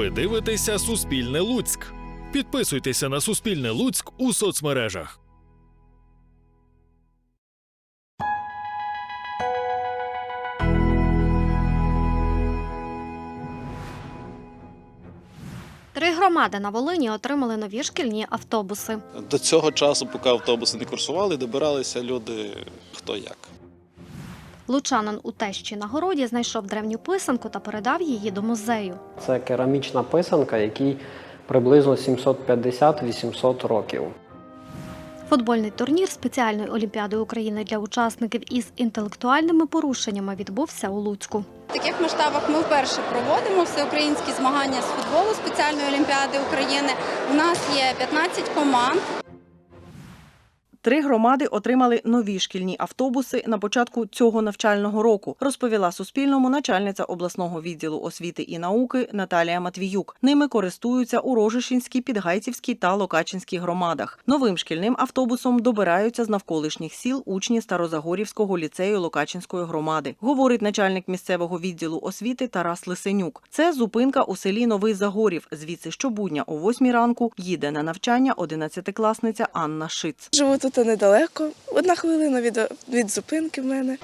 Ви дивитеся Суспільне Луцьк. Підписуйтеся на Суспільне Луцьк у соцмережах. Три громади на Волині отримали нові шкільні автобуси. До цього часу, поки автобуси не курсували, добиралися люди хто як. Лучанин у тещі на городі знайшов древню писанку та передав її до музею. Це керамічна писанка, якій приблизно 750-800 років. Футбольний турнір спеціальної олімпіади України для учасників із інтелектуальними порушеннями відбувся у Луцьку. В таких масштабах ми вперше проводимо всеукраїнські змагання з футболу спеціальної олімпіади України. У нас є 15 команд. Три громади отримали нові шкільні автобуси на початку цього навчального року, розповіла Суспільному начальниця обласного відділу освіти і науки Наталія Матвіюк. Ними користуються у Рожишинській, Підгайцівській та Локачинській громадах. Новим шкільним автобусом добираються з навколишніх сіл учні Старозагорівського ліцею Локачинської громади, говорить начальник місцевого відділу освіти Тарас Лисенюк. Це зупинка у селі Новий Загорів. Звідси щобудня о 8 ранку їде на навчання 11-класниця Анна Шиц. Живу тут недалеко. Одна хвилина від, від зупинки в мене.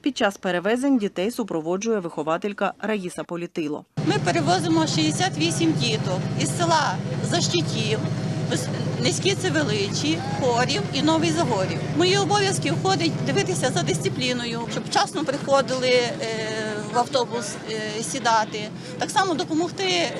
Під час перевезень дітей супроводжує вихователька Раїса Політило. Ми перевозимо 68 діток із села Защитів, Низькі Цевеличі, Хорів і Новий Загорів. Мої обов'язки входить дивитися за дисципліною, щоб вчасно приходили е, в автобус е, сідати. Так само допомогти е,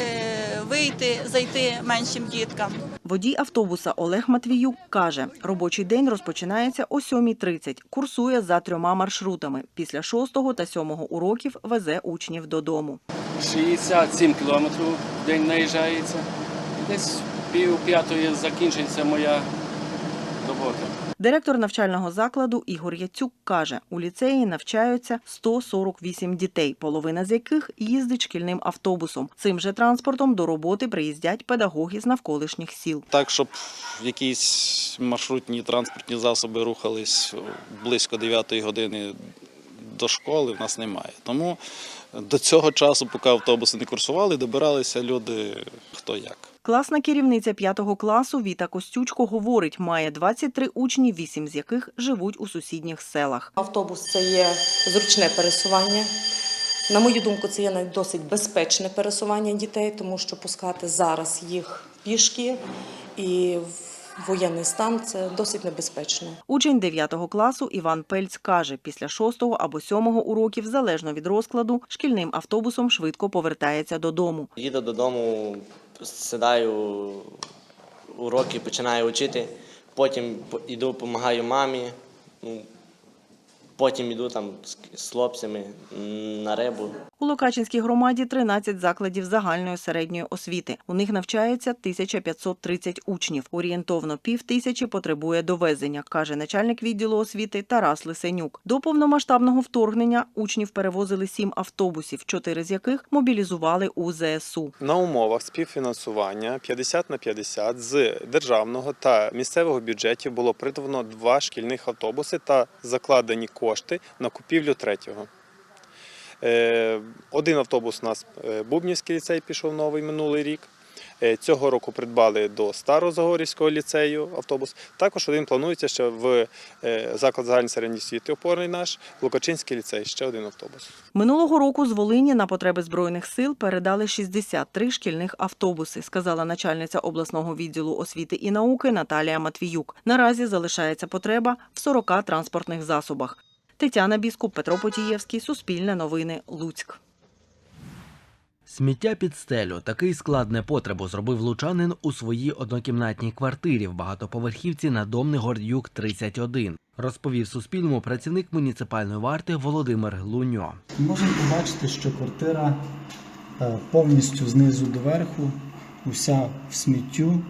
вийти, зайти меншим діткам. Водій автобуса Олег Матвіюк каже, робочий день розпочинається о 7.30, курсує за трьома маршрутами. Після 6 та 7 уроків везе учнів додому. 67 кілометрів в день наїжджається. Десь пів п'ятої закінчується моя робота. Директор навчального закладу Ігор Яцюк каже, у ліцеї навчаються 148 дітей, половина з яких їздить шкільним автобусом. Цим же транспортом до роботи приїздять педагоги з навколишніх сіл. Так, щоб якісь маршрутні транспортні засоби рухались близько 9 години до школи, в нас немає. Тому до цього часу, поки автобуси не курсували, добиралися люди хто як. Класна керівниця 5 класу Віта Костючко говорить, має 23 учні, 8 з яких живуть у сусідніх селах. Автобус це є зручне пересування. На мою думку, це є досить безпечне пересування дітей, тому що пускати зараз їх пішки і в воєнний стан це досить небезпечно. Учень 9 класу Іван Пельц каже, після 6 або 7 уроків, залежно від розкладу, шкільним автобусом швидко повертається додому. Їду додому, сідаю, уроки починаю вчити, потім по- йду, допомагаю мамі, ну, потім йду там з, хлопцями на рибу. У Локачинській громаді 13 закладів загальної середньої освіти. У них навчається 1530 учнів. Орієнтовно пів тисячі потребує довезення, каже начальник відділу освіти Тарас Лисенюк. До повномасштабного вторгнення учнів перевозили сім автобусів, чотири з яких мобілізували у ЗСУ. на умовах співфінансування 50 на 50 з державного та місцевого бюджетів було придбано два шкільних автобуси та закладені кошти на купівлю третього. Е, Один автобус у нас е, Бубнівський ліцей пішов новий минулий рік. Е, Цього року придбали до Старозагорівського ліцею автобус. Також один планується ще в заклад загальної середньої освіти опорний наш, Лукачинський ліцей, ще один автобус. Минулого року з Волині на потреби збройних сил передали 63 шкільних автобуси, сказала начальниця обласного відділу освіти і науки Наталія Матвіюк. Наразі залишається потреба в 40 транспортних засобах. Тетяна Біскуп, Петро Потієвський, Суспільне новини, Луцьк. Сміття під стелю. Такий склад непотребу зробив лучанин у своїй однокімнатній квартирі в багатоповерхівці на Домний Гордюк 31. Розповів Суспільному працівник муніципальної варти Володимир Луньо. Можемо побачити, що квартира е, повністю знизу до верху, уся в сміттю,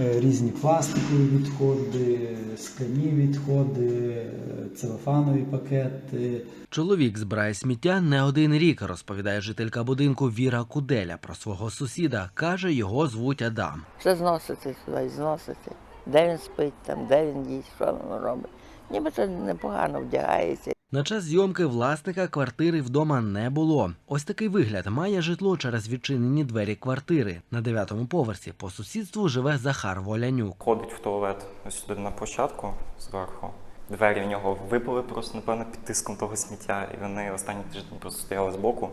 різні пластикові відходи, скляні відходи, е, целофанові пакети. Чоловік збирає сміття не один рік, розповідає жителька будинку Віра Куделя про свого сусіда. Каже, його звуть Адам. Все зносити сюди, зносити. Де він спить, там, де він їсть, що він робить. Ніби це непогано вдягається. На час зйомки власника квартири вдома не було. Ось такий вигляд має житло через відчинені двері квартири. На дев'ятому поверсі по сусідству живе Захар Волянюк. Ходить в туалет ось сюди на площадку зверху. Двері в нього випали просто, напевно, під тиском того сміття, і вони останні тиждень просто стояли збоку.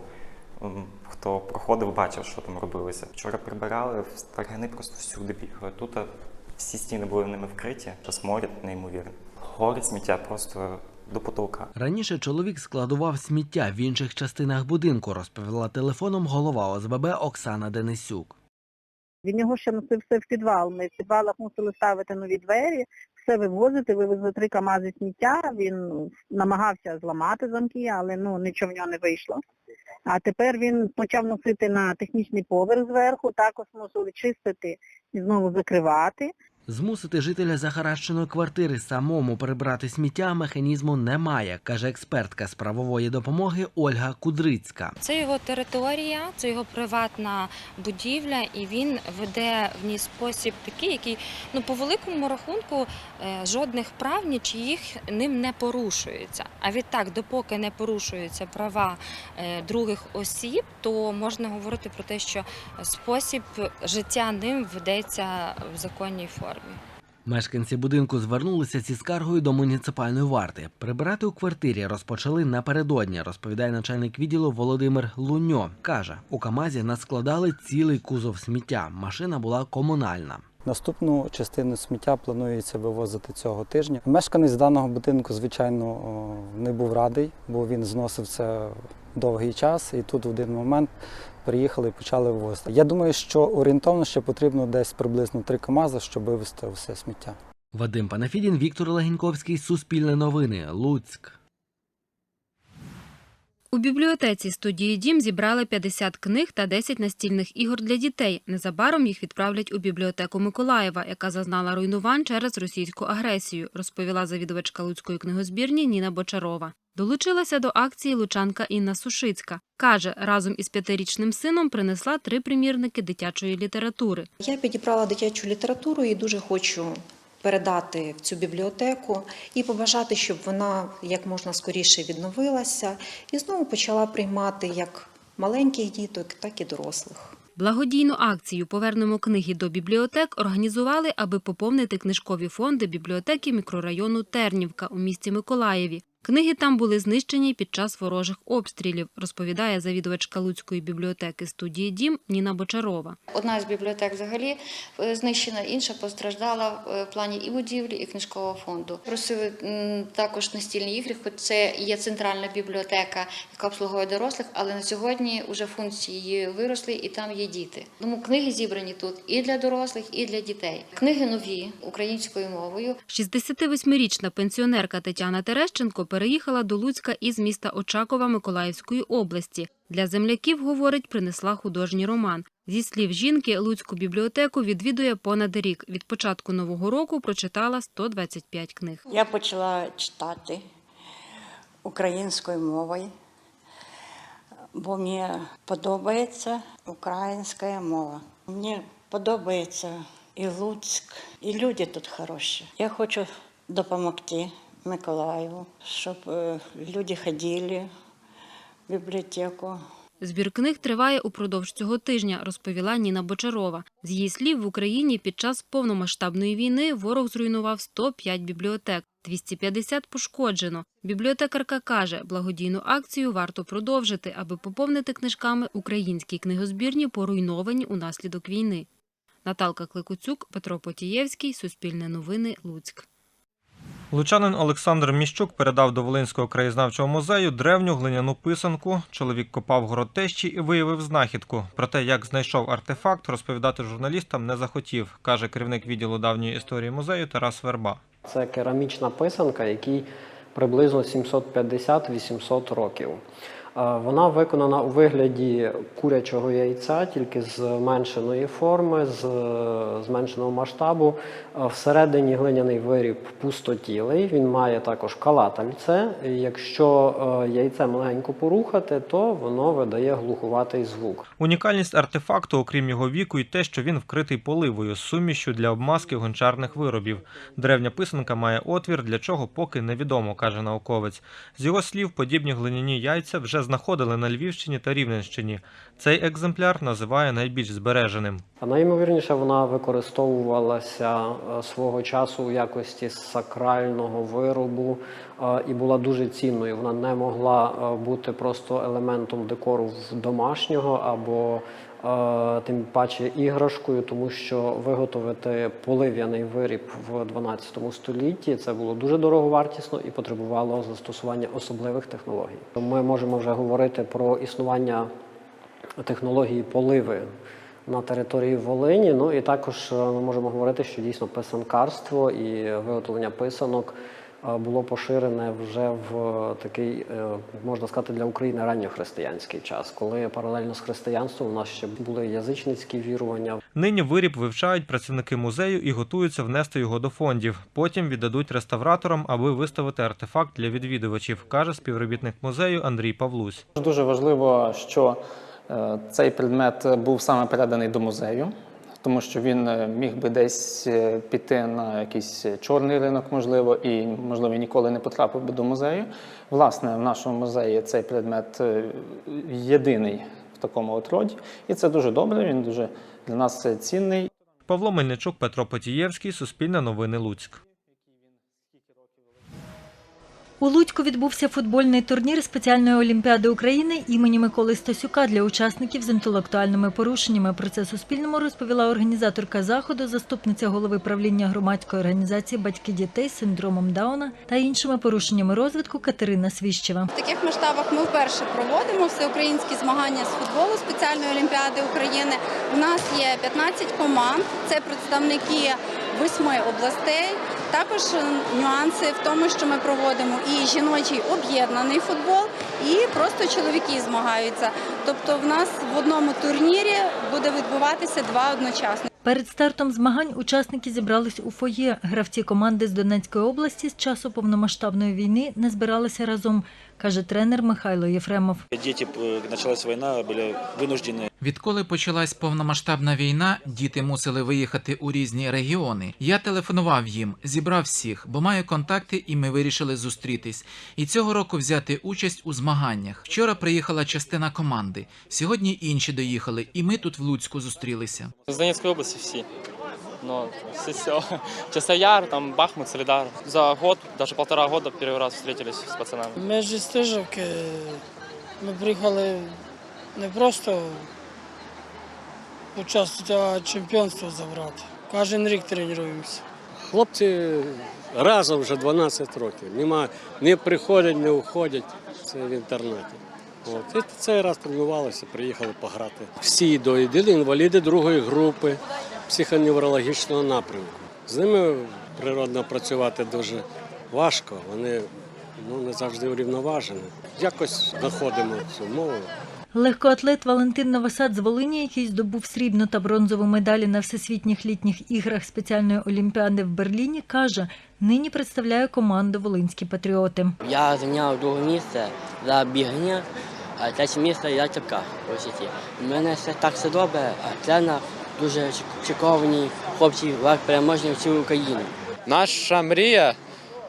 М, Хто проходив, бачив, що там робилося. Вчора прибирали, таргани просто всюди бігали. Тут всі стіни були ними вкриті, та сморід неймовірно. Горить сміття просто до потолка. Раніше чоловік складував сміття в інших частинах будинку, розповіла телефоном голова ОСББ Оксана Денисюк. Він його ще носив все в підвал. Ми в підвалах мусили ставити нові двері, все вивозити, вивезли три камази сміття. Він намагався зламати замки, але ну нічого в нього не вийшло. А тепер він почав носити на технічний поверх зверху, також мусили чистити і знову закривати. Змусити жителя захаращеної квартири самому прибрати сміття механізму немає, каже експертка з правової допомоги Ольга Кудрицька. Це його територія, це його приватна будівля, і він веде в ній спосіб такий, який ну по великому рахунку е, жодних прав нічиїх ним не порушується. А відтак, допоки не порушуються права е, других осіб, то можна говорити про те, що спосіб життя ним ведеться в законній формі. Мешканці будинку звернулися зі скаргою до муніципальної варти. Прибирати у квартирі розпочали напередодні, розповідає начальник відділу Володимир Луньо. Каже, у Камазі наскладали цілий кузов сміття. Машина була комунальна. Наступну частину сміття планується вивозити цього тижня. Мешканець даного будинку, звичайно, не був радий, бо він зносив це довгий час, і тут в один момент приїхали і почали вивозити. Я думаю, що орієнтовно ще потрібно десь приблизно три КАМАЗи, щоб вивезти все сміття. Вадим Панафідін, Віктор Легеньковський, Суспільне новини, Луцьк. У бібліотеці студії Дім зібрали 50 книг та 10 настільних ігор для дітей. Незабаром їх відправлять у бібліотеку Миколаєва, яка зазнала руйнувань через російську агресію, розповіла завідувачка Луцької книгозбірні Ніна Бочарова. Долучилася до акції лучанка Інна Сушицька. Каже, разом із п'ятирічним сином принесла три примірники дитячої літератури. Я підібрала дитячу літературу і дуже хочу передати в цю бібліотеку і побажати, щоб вона як можна скоріше відновилася і знову почала приймати як маленьких діток, так і дорослих. Благодійну акцію Повернемо книги до бібліотек організували, аби поповнити книжкові фонди бібліотеки мікрорайону Тернівка у місті Миколаєві. Книги там були знищені під час ворожих обстрілів, розповідає завідувачка Луцької бібліотеки студії Дім Ніна Бочарова. Одна з бібліотек взагалі е, знищена, інша постраждала е, в плані і будівлі, і книжкового фонду. Просили також настільні ігри, хоч це є центральна бібліотека, яка обслуговує дорослих, але на сьогодні вже функції її виросли і там є діти. Тому книги зібрані тут і для дорослих, і для дітей. Книги нові українською мовою. 68-річна пенсіонерка Тетяна Терещенко переїхала до Луцька із міста Очакова Миколаївської області. Для земляків, говорить, принесла художній роман. Зі слів жінки, Луцьку бібліотеку відвідує понад рік. Від початку нового року прочитала 125 книг. Я почала читати українською мовою, бо мені подобається українська мова. Мені подобається і Луцьк, і люди тут хороші. Я хочу допомогти Миколаєву, щоб е, люди ходили в бібліотеку. Збір книг триває упродовж цього тижня, розповіла Ніна Бочарова. З її слів, в Україні під час повномасштабної війни ворог зруйнував 105 бібліотек, 250 пошкоджено. Бібліотекарка каже, благодійну акцію варто продовжити, аби поповнити книжками українські книгозбірні, поруйновані унаслідок війни. Наталка Кликуцюк, Петро Потієвський, Суспільне новини, Луцьк. Лучанин Олександр Міщук передав до Волинського краєзнавчого музею древню глиняну писанку. Чоловік копав город тещі і виявив знахідку. Про те, як знайшов артефакт, розповідати журналістам не захотів, каже керівник відділу давньої історії музею Тарас Верба. Це керамічна писанка, якій приблизно 750-800 років. Вона виконана у вигляді курячого яйця, тільки з зменшеної форми, з е, зменшеного масштабу. Всередині глиняний виріб пустотілий, він має також калатальце. Якщо е, яйце маленько порухати, то воно видає глухуватий звук. Унікальність артефакту, окрім його віку, і те, що він вкритий поливою з сумішю для обмазки гончарних виробів. Древня писанка має отвір, для чого поки невідомо, каже науковець. З його слів, подібні глиняні яйця вже знаходили на Львівщині та Рівненщині. Цей екземпляр називає найбільш збереженим. А найімовірніше вона використовувалася е, свого часу у якості сакрального виробу і була дуже цінною. Вона не могла е, бути просто елементом декору домашнього або е, тим паче іграшкою, тому що виготовити полив'яний виріб в 12 столітті це було дуже дороговартісно і потребувало застосування особливих технологій. Ми можемо вже говорити про існування технології поливи на території Волині. Ну і також е, ми можемо говорити, що дійсно писанкарство і виготовлення писанок було поширене вже в такий, е, можна сказати, для України ранньохристиянський час, коли паралельно з християнством у нас ще були язичницькі вірування. Нині виріб вивчають працівники музею і готуються внести його до фондів. Потім віддадуть реставраторам, аби виставити артефакт для відвідувачів, каже співробітник музею Андрій Павлусь. Дуже важливо, що е, цей предмет був саме переданий до музею, тому що він е, міг би десь е, піти на якийсь чорний ринок, можливо, і можливо ніколи не потрапив би до музею. Власне, в нашому музеї цей предмет е, єдиний в такому от роді, і це дуже добре. Він дуже для нас цінний. Павло Мельничук, Петро Потієвський, Суспільне новини Луцьк. У Луцьку відбувся футбольний турнір спеціальної олімпіади України імені Миколи Стасюка для учасників з інтелектуальними порушеннями. Про це Суспільному розповіла організаторка заходу, заступниця голови правління громадської організації Батьки дітей з синдромом Дауна та іншими порушеннями розвитку Катерина Свіщева. В таких масштабах ми вперше проводимо всеукраїнські змагання з футболу спеціальної олімпіади України. У нас є 15 команд, це представники восьми областей. Також нюанси в тому, що ми проводимо і жіночий об'єднаний футбол, і просто чоловіки змагаються. Тобто, в нас в одному турнірі буде відбуватися два одночасно. Перед стартом змагань учасники зібрались у фоє. Гравці команди з Донецької області з часу повномасштабної війни не збиралися разом, каже тренер Михайло Єфремов. Дети, э, началась война, были вынуждены Відколи почалась повномасштабна війна, діти мусили виїхати у різні регіони. Я телефонував їм, зібрав всіх, бо маю контакти, і ми вирішили зустрітись. І цього року взяти участь у змаганнях. Вчора приїхала частина команди. Сьогодні інші доїхали, і ми тут в Луцьку зустрілися. З Донецької області всі. Ну, все, все. Часояр, там Бахмут, Солидар. За год, даже полтора года первый раз встретились с пацанами. Ми з Стижівки. Ми приїхали не просто участвувати, а чемпіонство забрати. Кожен рік тренуємося. Хлопці разом вже 12 років. Нема, не приходять, не уходять. Це в інтернеті. От. І цей раз тренувалися, приїхали пограти. Всі до інваліди другої групи психоневрологічного напрямку. З ними природно працювати дуже важко. Вони ну, не завжди урівноважені. Якось знаходимо цю мову. Легкоатлет Валентин Новосад з Волині, який здобув срібну та бронзову медалі на всесвітніх літніх іграх спеціальної олімпіади в Берліні, каже, нині представляє команду Волинські патріоти. Я зайняв друге місце за бігання, а третє місце я цепка у висоті. У мене все так все добре, а тренер дуже чековані хлопці, переможні всю Україну. Наша мрія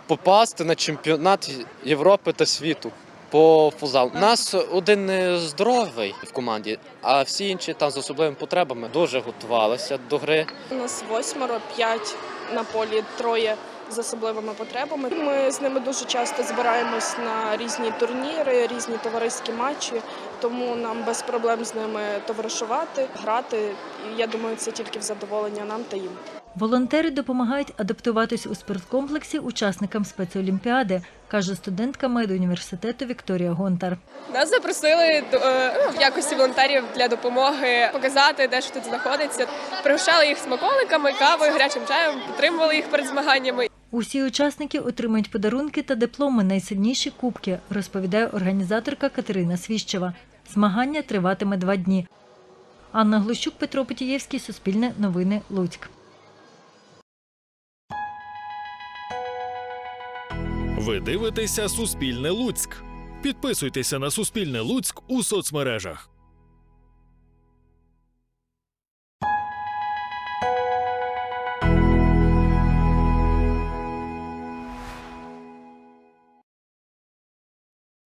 попасти на чемпіонат Європи та світу по футзалу. У нас один здоровий в команді, а всі інші там з особливими потребами дуже готувалися до гри. У нас восьмеро, п'ять на полі, троє з особливими потребами. Ми з ними дуже часто збираємось на різні турніри, різні товариські матчі, тому нам без проблем з ними товаришувати, грати. І я думаю, це тільки в задоволення нам та їм. Волонтери допомагають адаптуватись у спорткомплексі учасникам спецолімпіади, каже студентка медуніверситету Вікторія Гонтар. Нас запросили е, ну, в якості волонтерів для допомоги показати, де що тут знаходиться. Пригощали їх смаколиками, кавою, гарячим чаєм, підтримували їх перед змаганнями. Усі учасники отримають подарунки та дипломи найсильніші кубки, розповідає організаторка Катерина Свіщева. Змагання триватиме два дні. Анна Глущук, Петро Потієвський, Суспільне новини, Луцьк. Ви дивитеся Суспільне Луцьк. Підписуйтеся на Суспільне Луцьк у соцмережах.